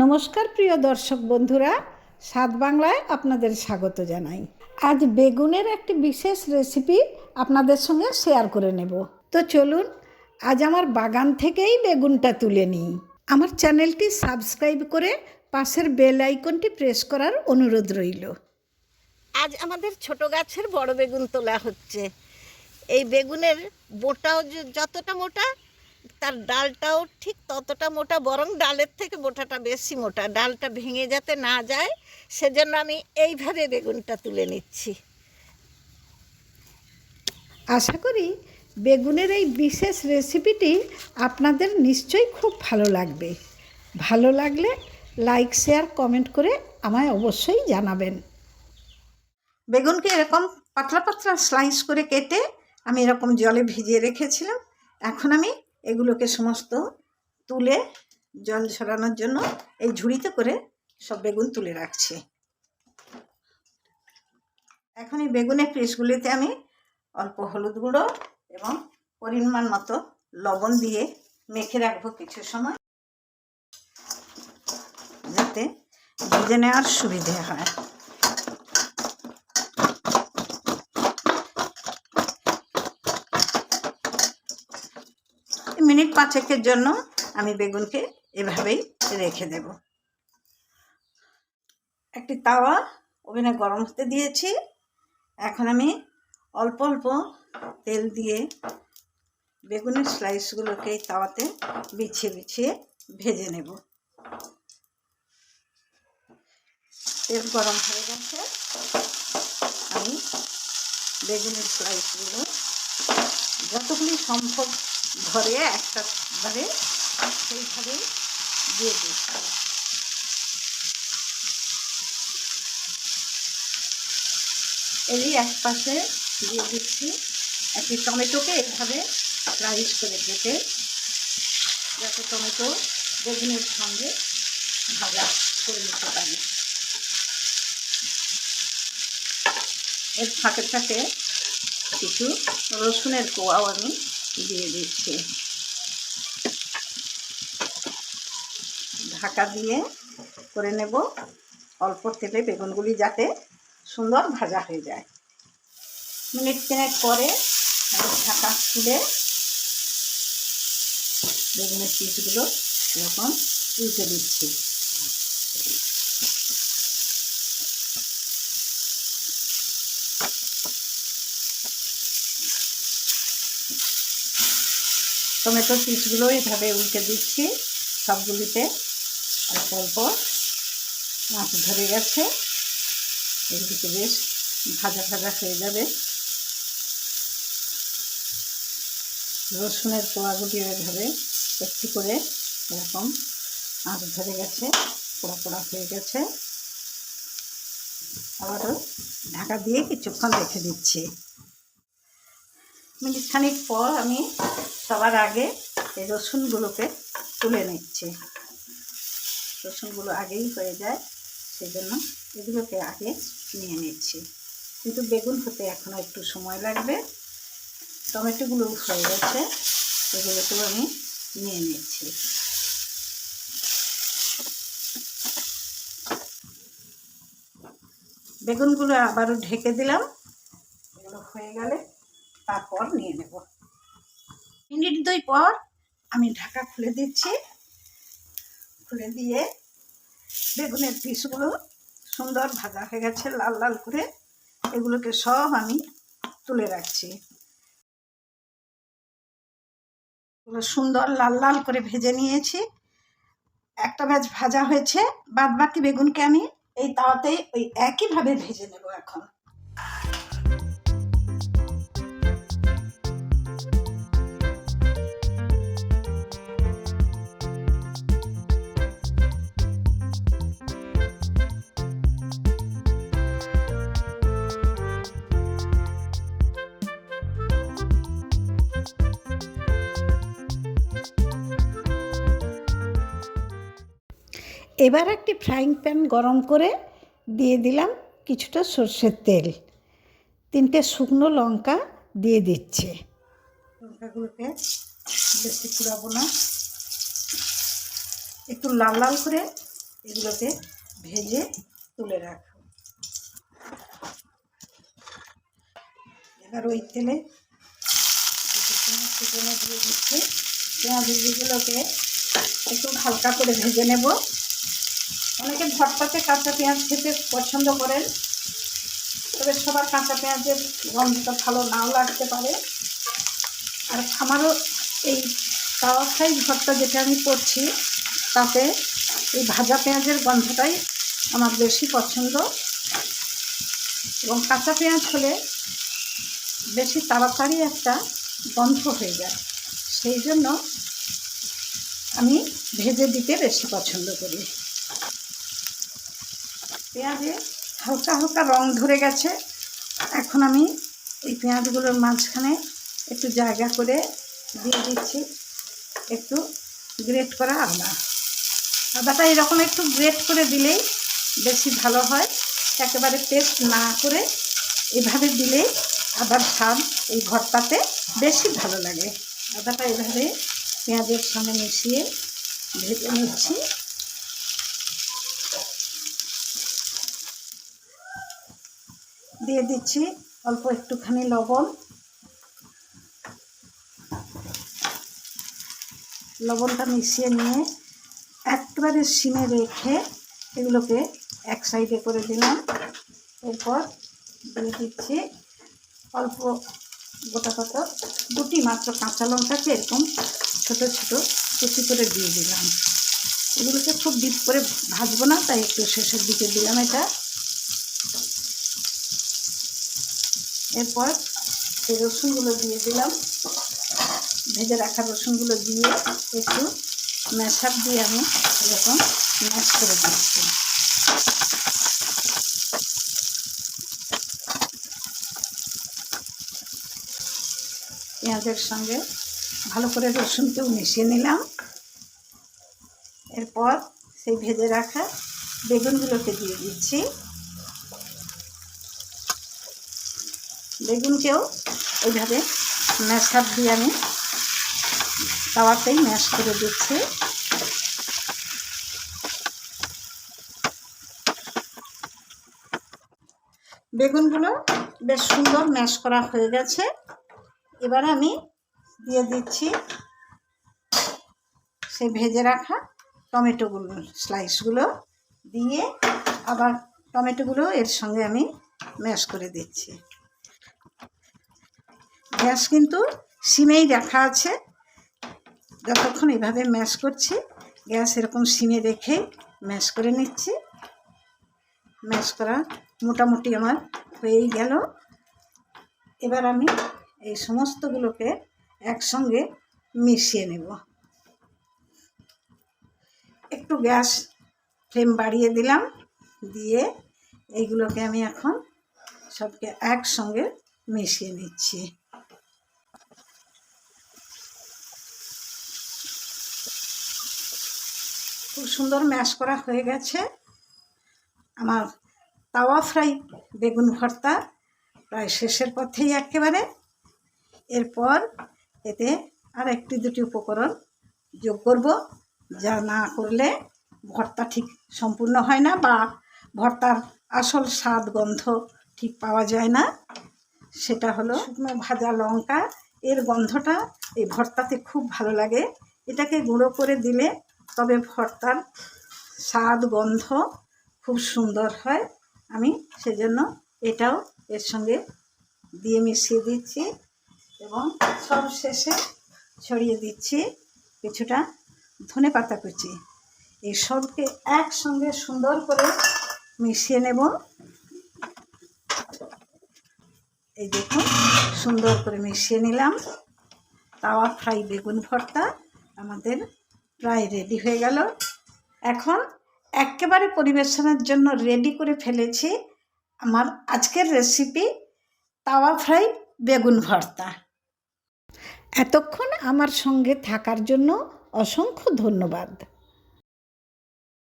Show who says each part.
Speaker 1: নমস্কার প্রিয় দর্শক বন্ধুরা, সাত বাংলায় আপনাদের স্বাগত জানাই। আজ বেগুনের একটি বিশেষ রেসিপি আপনাদের সঙ্গে শেয়ার করে নেব। তো চলুন, আজ আমার বাগান থেকেই বেগুনটা তুলে নিই। আমার চ্যানেলটি সাবস্ক্রাইব করে পাশের বেল আইকনটি প্রেস করার অনুরোধ রইল।
Speaker 2: আজ আমাদের ছোট গাছের বড় বেগুন তোলা হচ্ছে। এই বেগুনের বোটাও যতটা মোটা তার ডালটাও ঠিক ততটা মোটা, বরং ডালের থেকে মোটাটা বেশি মোটা। ডালটা ভেঙে যাতে না যায়, সেজন্য আমি এইভাবে বেগুনটা তুলে নিচ্ছি।
Speaker 1: আশা করি বেগুনের এই বিশেষ রেসিপিটি আপনাদের নিশ্চয়ই খুব ভালো লাগবে। ভালো লাগলে লাইক, শেয়ার, কমেন্ট করে আমায় অবশ্যই জানাবেন। বেগুনকে এরকম পাতলা পাতলা স্লাইস করে কেটে আমি এরকম জলে ভিজিয়ে রেখেছিলাম। এখন আমি এগুলোকে সমস্ত তুলে জল ঝরানোর জন্য এই ঝুড়িতে করে সব বেগুন তুলে রাখছি। এখন এই বেগুনের পিসগুলিতে আমি অল্প হলুদ গুঁড়ো এবং পরিমাণ মতো লবণ দিয়ে মেখে রাখব কিছু সময়, যাতে ভেজে নেওয়ার সুবিধে হয় মিনিট পাঁচেকের জন্য আমি বেগুনকে এভাবেই রেখে দেব। একটি তাওয়া ওভেনে গরম হতে দিয়েছি। এখন আমি অল্প অল্প তেল দিয়ে বেগুনের স্লাইসগুলোকে তাওয়াতে বিছিয়ে বিছিয়ে ভেজে নেব। তেল গরম হয়ে গেছে। আমি বেগুনের স্লাইসগুলো যতগুলি সম্ভব ধরে একটা বারে সেইভাবে দিয়ে দিচ্ছি এরই এক পাশে দিয়ে দিচ্ছি একটি টমেটোকে এভাবে রাইস করে কেটে যাতে টমেটো বেগুনের সঙ্গে ভাজা করে নিতে পারি। এর ফাঁকে ফাঁকে কিছু রসুনের কোয়াও আমি দিয়ে দিচ্ছি। ঢাকা দিয়ে করে নেব অল্প তেলে বেগুনগুলি যাতে সুন্দর ভাজা হয়ে যায়। মিনিট তিনেক পরে ঢাকা খুলে বেগুনের পিসগুলো এরকম উল্টে দিচ্ছি। টমেটো পিসগুলো এভাবে উল্টে দিচ্ছি সবগুলিতে। অল্প অল্প মাছ ধরে গেছে। এদিকে বেশ ভাজা ভাজা হয়ে যাবে। রসুনের পোড়াগুলি এভাবে একটু করে এরকম আঁচ ধরে গেছে, পোড়া পোড়া হয়ে গেছে। আবারও ঢাকা দিয়ে কিছুক্ষণ রেখে দিচ্ছি। মিনিট খানিক পর আমি সবার আগে এই রসুনগুলোকে তুলে নিচ্ছে। রসুনগুলো আগেই হয়ে যায় সেই জন্য এগুলোকে আগে নিয়ে নিচ্ছি। কিন্তু বেগুন হতে এখনও একটু সময় লাগবে। টমেটোগুলো হয়ে গেছে, এগুলোকেও আমি নিয়ে নিচ্ছি। বেগুনগুলো আবারও ঢেকে দিলাম, এগুলো হয়ে গেলে তারপর নিয়ে নেব। মিনিট দুই পর আমি ঢাকা খুলে দিচ্ছি। খুলে দিয়ে বেগুনের পিসগুলো সুন্দর ভাজা হয়ে গেছে লাল লাল করে। এগুলোকে সব আমি তুলে রাখছি। সুন্দর লাল লাল করে ভেজে নিয়েছি। একটা ব্যাচ ভাজা হয়েছে বাদ বাকি বেগুনকে আমি এই তাওয়াতেই ওই একইভাবে ভেজে নেব এখন। এবার একটি ফ্রাইং প্যান গরম করে দিয়ে দিলাম কিছুটা সর্ষের তেল। তিনটে শুকনো লঙ্কা দিয়ে দিচ্ছে। লঙ্কাগুলোকে বেশি পুরাবো না। একটু লাল লাল করে এগুলোকে ভেজে তুলে রাখো এবার ওই তেলে চিকেনে দিয়ে দিচ্ছি। পেঁয়াজ গুলোকে একটু হালকা করে ভেজে নেব। অনেকে ভর্তাতে কাঁচা পেঁয়াজ খেতে পছন্দ করেন, তবে সবার কাঁচা পেঁয়াজের গন্ধটা ভালো নাও লাগতে পারে। আর আমারও এই তাওয়া ফ্রাই ভর্তা যেটা আমি করছি, তাতে এই ভাজা পেঁয়াজের গন্ধটাই আমার বেশি পছন্দ। এবং কাঁচা পেঁয়াজ হলে বেশি তাড়াতাড়ি একটা গন্ধ হয়ে যায়। সেই জন্য আমি ভেজে দিতে বেশি পছন্দ করি। পেঁয়াজে হালকা হালকা রং ধরে গেছে। এখন আমি এই পেঁয়াজগুলোর মাঝখানে একটু জায়গা করে দিয়ে দিচ্ছি। একটু গ্রেট করা আদা। আদাটা এরকম একটু গ্রেট করে দিলেই বেশি ভালো হয়। একেবারে পেস্ট না করে এভাবে দিলেই আদার স্বাদ এই ভর্তাতে বেশি ভালো লাগে। আদাটা এভাবে পেঁয়াজের সঙ্গে মিশিয়ে ভেজে নিচ্ছি। দিয়ে দিচ্ছি অল্প একটুখানি লবণ। লবণটা মিশিয়ে নিয়ে একবারে সিমে রেখে এগুলোকে এক সাইডে করে দিলাম। এরপর দিয়ে দিচ্ছি অল্প গোটা কত দুটি মাত্র কাঁচা লঙ্কাকে এরকম ছোট ছোট কুচি করে দিয়ে দিলাম। এগুলোকে খুব ডিপ করে ভাজবো না, তাই একটু শেষের দিকে দিলাম এটা। এরপর এই রসুনগুলো দিয়ে দিলাম, ভেজে রাখা রসুনগুলো দিয়ে একটু ম্যাশাপ দিয়ে আমি এরকম ম্যাশ করে দিচ্ছি। পেঁয়াজের সঙ্গে ভালো করে রসুনকেও মিশিয়ে নিলাম। এরপর সেই ভেজে রাখা বেগুনগুলোকে দিয়ে দিচ্ছি। বেগুনকেও এইভাবে ম্যাশ আপ দিয়ে আমি তাওয়াতেই ম্যাশ করে দিচ্ছি। বেগুনগুলো বেশ সুন্দর ম্যাশ করা হয়ে গেছে। এবার আমি দিয়ে দিচ্ছি সেই ভেজে রাখা টমেটোগুলো স্লাইসগুলো দিয়ে আবার টমেটোগুলো এর সঙ্গে আমি ম্যাশ করে দিচ্ছি। গ্যাস কিন্তু সিমেই রাখা আছে। যতক্ষণ এভাবে ম্যাশ করছি, গ্যাস এরকম সিমে রেখে ম্যাশ করে নিচ্ছি। ম্যাশ করা মোটামুটি আমার হয়েই গেল। এবার আমি এই সমস্তগুলোকে একসঙ্গে মিশিয়ে নেব। একটু গ্যাস ফ্লেম বাড়িয়ে দিলাম, দিয়ে এইগুলোকে আমি এখন সবকে একসঙ্গে মিশিয়ে নিচ্ছি। সুন্দর ম্যাশ করা হয়ে গেছে। আমার তাওয়া ফ্রাই বেগুন ভর্তা প্রায় শেষের পথেই একেবারে। এরপর এতে আর একটি দুটি উপকরণ যোগ করব, যা না করলে ভর্তা ঠিক সম্পূর্ণ হয় না বা ভর্তার আসল স্বাদ, গন্ধ ঠিক পাওয়া যায় না। সেটা হলো শুকনো ভাজা লঙ্কা, এর গন্ধটা এই ভর্তাতে খুব ভালো লাগে। এটাকে গুঁড়ো করে দিলে তবে ভর্তার স্বাদ, গন্ধ খুব সুন্দর হয়। আমি সেজন্য এটাও এর সঙ্গে দিয়ে মিশিয়ে দিচ্ছি এবং সব শেষে ছড়িয়ে দিচ্ছি কিছুটা ধনে পাতা কুচি। এই সবকে একসঙ্গে সুন্দর করে মিশিয়ে নেব। এই দেখুন, সুন্দর করে মিশিয়ে নিলাম। তাওয়া ফ্রাই বেগুন ভর্তা আমাদের প্রায় রেডি হয়ে গেল। এখন একেবারে পরিবেশনের জন্য রেডি করে ফেলেছি আমার আজকের রেসিপি তাওয়া ফ্রাই বেগুন ভর্তা। এতক্ষণ আমার সঙ্গে থাকার জন্য অসংখ্য ধন্যবাদ।